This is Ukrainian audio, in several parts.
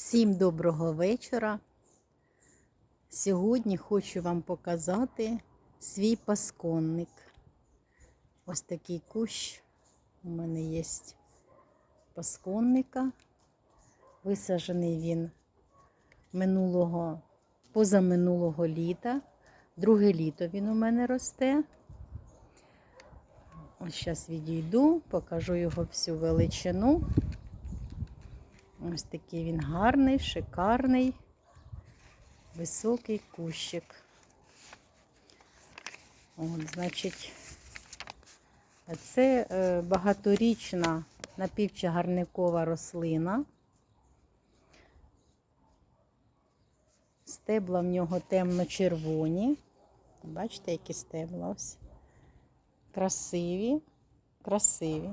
Всім доброго вечора. Сьогодні хочу вам показати свій пасконник. Ось такий кущ у мене є пасконника. Висаджений він минулого, позаминулого літа. Друге літо він у мене росте. Ось зараз відійду, покажу його всю величину. Ось такий він гарний, шикарний, високий кущик. От, значить, це е, багаторічна напівчагарникова рослина. Стебла в нього темно-червоні. Бачите, які стебла ось. Красиві, красиві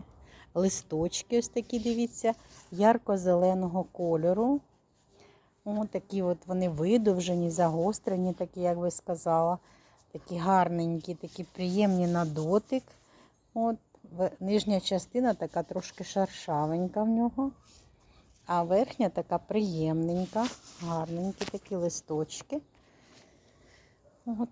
листочки, ось такі, дивіться, ярко-зеленого кольору. Ось такі от вони видовжені, загострені, такі, як ви сказала. Такі гарненькі, такі приємні на дотик. От, Нижня частина така трошки шаршавенька в нього. А верхня така приємненька, гарненькі такі листочки. От.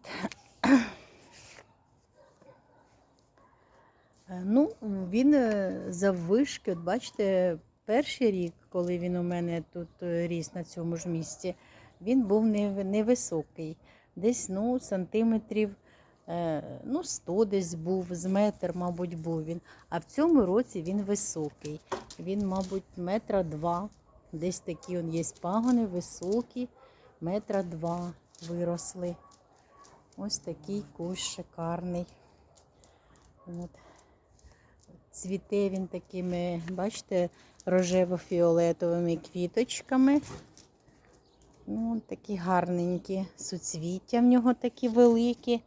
Ну, він е, заввишки, от бачите, перший рік, коли він у мене тут е, ріс на цьому ж місці, він був невисокий. Десь ну, сантиметрів ну, 100 десь був, з метр, мабуть, був він. А в цьому році він високий. Він, мабуть, метра два. Десь такі он є пагони високі, метра два виросли. Ось такий кущ шикарний. От. Цвіте він такими, бачите, рожево-фіолетовими квіточками. Ну, Такі гарненькі суцвіття в нього такі великі.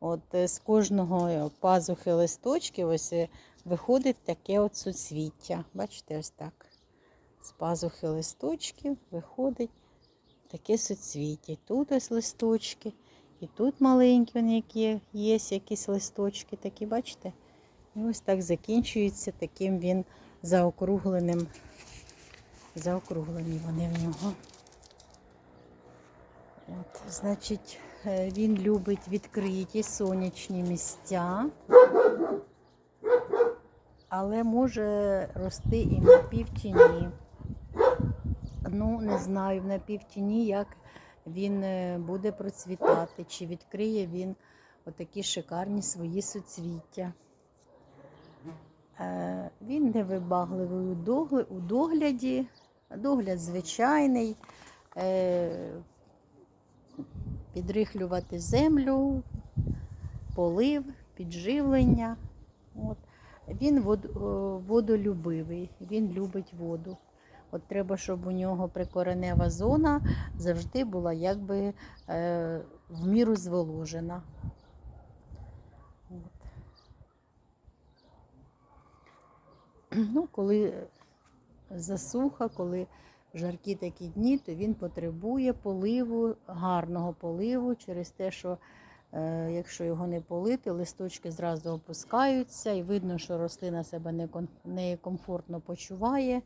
От е, З кожного пазухи листочки ось е, виходить таке от суцвіття. Бачите, ось так. З пазухи листочків виходить таке суцвіття. Тут ось листочки, і тут маленькі які є, якісь листочки такі, бачите? І ось так закінчується таким він заокругленим. Заокруглені вони в нього. От, Значить, е, він любить відкриті сонячні місця, але може рости і на півтіні. Ну, не знаю, на півтіні, як він е, буде процвітати, чи відкриє він отакі шикарні свої суцвіття. Е, він невибагливий у догляді, догляд звичайний, е, підрихлювати землю, полив, підживлення. От. Він водолюбивий, він любить воду. От Треба, щоб у нього прикоренева зона завжди була якби е, в міру зволожена. Ну, Коли засуха, коли жаркі такі дні, то він потребує поливу, гарного поливу через те, що е, якщо його не полити, листочки зразу опускаються, і видно, що рослина себе некомфортно почуває.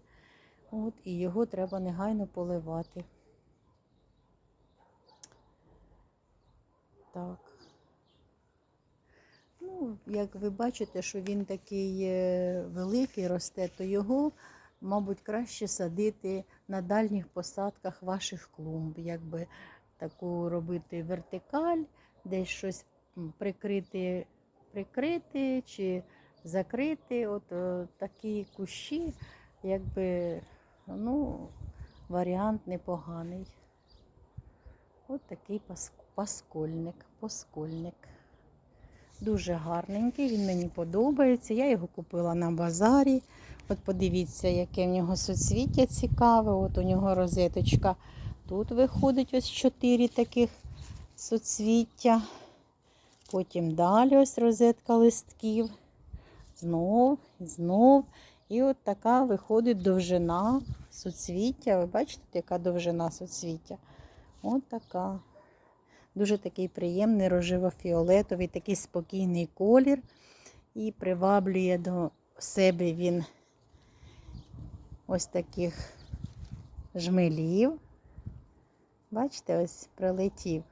От, І його треба негайно поливати. Так. Ну, Як ви бачите, що він такий е, великий росте, то його, мабуть, краще садити на дальніх посадках ваших клумб, якби таку робити вертикаль, десь щось прикрити, прикрити чи закрити. От о, такі кущі, якби, ну, варіант непоганий. От такий паскольник, поскольник. Дуже гарненький, він мені подобається. Я його купила на базарі. От подивіться, яке в нього соцвіття цікаве. От у нього розеточка. Тут виходить ось чотири таких соцвіття. Потім далі ось розетка листків. Знов, знов. І от така виходить довжина соцвіття. Ви бачите, яка довжина соцвіття? От така. Дуже такий приємний рожево-фіолетовий, такий спокійний колір. І приваблює до себе він ось таких жмелів. Бачите, ось прилетів.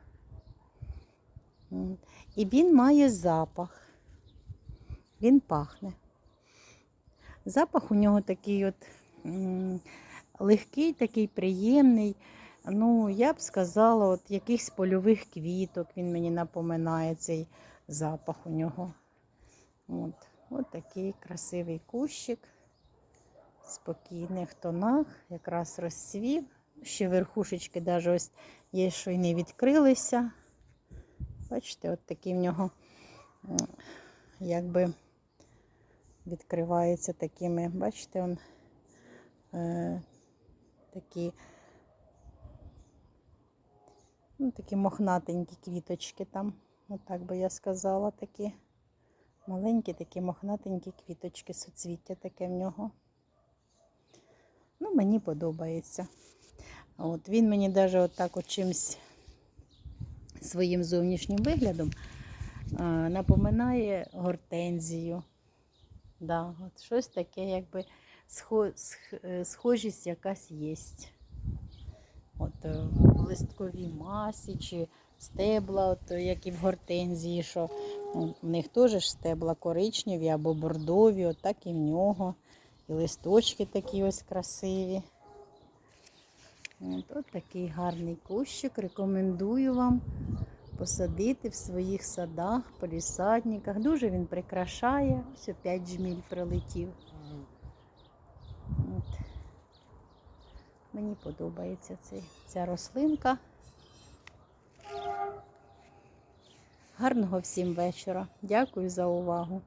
І він має запах. Він пахне. Запах у нього такий от легкий, такий приємний. Ну, я б сказала, от якихось польових квіток він мені напоминає цей запах у нього. От, от такий красивий кущик. В спокійних тонах, якраз розцвів. Ще верхушечки навіть ось є, що й не відкрилися. Бачите, от такий в нього якби відкривається такими, бачите, он, е, такі, ну, такі мохнатенькі квіточки там, отак би я сказала, такі маленькі такі мохнатенькі квіточки, суцвіття таке в нього. Ну, мені подобається. От, він мені навіть отак от чимсь своїм зовнішнім виглядом е, напоминає гортензію. Да, от щось таке, якби е, схожість якась є. От е, листковій масі чи стебла, от, е, як і в гортензії, що ну, в них теж стебла коричневі або бордові, от так і в нього. І листочки такі ось красиві. От, от такий гарний кущик. Рекомендую вам посадити в своїх садах, полісадниках. Дуже він прикрашає. Ось опять жміль прилетів. От. Мені подобається ця рослинка. Гарного всім вечора. Дякую за увагу.